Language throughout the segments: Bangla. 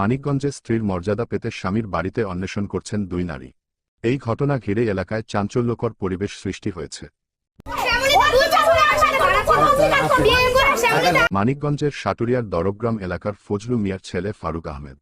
মানিকগঞ্জে স্ত্রীর মর্যাদা পেতে স্বামীর বাড়িতে অন্বেষণ করছেন দুই নারী। এই ঘটনা ঘিরে এলাকায় চাঞ্চল্যকর পরিবেশ সৃষ্টি হয়েছে। মানিকগঞ্জের সাটুরিয়ার দরগ্রাম এলাকার ফজলু মিয়ার ছেলে ফারুক আহমেদ।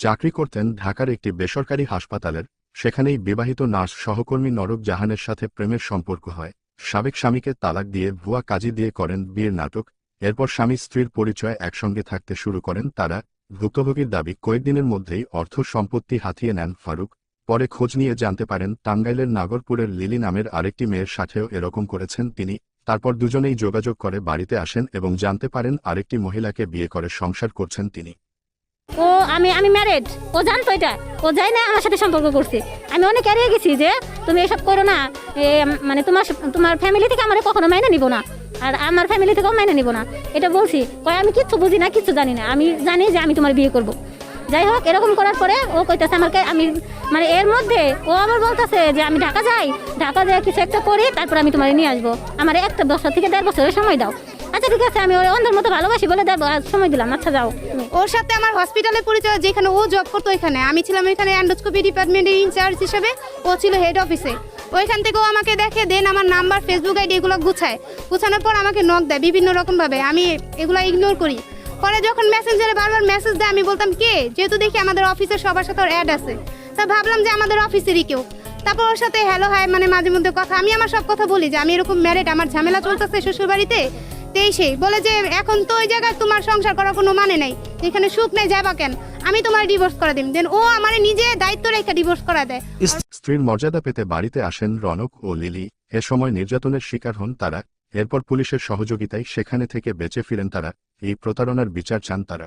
চাকরি করতেন ঢাকার একটি বেসরকারি হাসপাতালের, সেখানেই বিবাহিত নার্স সহকর্মী নরক জাহানের সাথে প্রেমের সম্পর্ক হয়। সাবেক স্বামীকে তালাক দিয়ে ভুয়া কাজী দিয়ে করেন বিয়ের নাটক। এরপর স্বামী স্ত্রীর পরিচয় একসঙ্গে থাকতে শুরু করেন তারা। ভুক্তভোগীর দাবি, কয়েকদিনের মধ্যেই অর্থ সম্পত্তি হাতিয়ে নেন ফারুক। পরে খোঁজ নিয়ে জানতে পারেন, টাঙ্গাইলের নাগরপুরের লিলি নামের আরেকটি মেয়ের সাথেও এরকম করেছেন তিনি। তারপর দুজনেই যোগাযোগ করে বাড়িতে আসেন এবং জানতে পারেন, আরেকটি মহিলাকে বিয়ে করে সংসার করছেন তিনি। ও, আমি আমি ম্যারেড ও জানতো এটা। ও যাই না আমার সাথে সম্পর্ক করছে আমি অনেক এড়িয়ে গেছি যে, তুমি এসব করো না। মানে তোমার তোমার ফ্যামিলি থেকে আমার কখনো মাইনে নিব না। আর আমার ফ্যামিলি থেকেও মাইনে নিব না। এটা বলছি, কয়, আমি কিচ্ছু বুঝি না, কিচ্ছু জানি না। আমি জানি যে আমি তোমার বিয়ে করব। যাই হোক, এরকম করার পরে ও কইতাছে আমাকে, আমি মানে এর মধ্যে ও আমার বলতেছে যে আমি ঢাকা যাই ঢাকা যাই কিছু একটা করি তারপর আমি তোমার নিয়ে আসব। আমার একটা বছর থেকে দেড় বছরের সময় দাও। আচ্ছা ঠিক আছে, আমি ওর অন্ধের মতো ভালোবাসি বলে দেবো সময় দিলাম। আচ্ছা যাও। ওর সাথে আমার হসপিটালে পরিচয়, যেখানে ও জব করতো ওইখানে। আমি ছিলাম এখানে অ্যান্ডোস্কোপি ডিপার্টমেন্টের ইনচার্জ হিসেবে। ও ছিল হেড অফিসে ওইখান থেকেও আমাকে দেখে দেন আমার নাম্বার ফেসবুক আইডি এগুলো গুছায়। গুছানোর পর আমাকে নক দেয় বিভিন্ন রকমভাবে। আমি এগুলো ইগনোর করি। পরে যখন মেসেঞ্জারে বারবার মেসেজ দেয়, আমি বলতাম, কে? যেহেতু দেখি আমাদের অফিসের সবার সাথে ওর অ্যাড আছে। তা ভাবলাম যে আমাদের অফিসেরই কেউ। তারপর ওর সাথে হ্যালো হাই মানে মাঝে মধ্যে কথা। আমি আমার সব কথা বলি যে, আমি এরকম ম্যারেড আমার ঝামেলা চলতেছে শ্বশুর বাড়িতে তেই বলে যে, এখন তো ওই জায়গায় তোমার সংসার করার কোনো মানে নাই। এখানে সুখ নেই যাবা কেন? আমি তোমার ডিভোর্স করে দিন দেন ও আমার নিজে দায়িত্ব রেখে ডিভোর্স করা দেয়। স্ত্রীর মর্যাদা পেতে বাড়িতে আসেন রনক ও লিলি। এ সময় নির্যাতনের শিকার হন তারা। এরপর পুলিশের সহযোগিতায় সেখানে থেকে বেঁচে ফিরেন তারা। এই প্রতারণার বিচার চান তারা।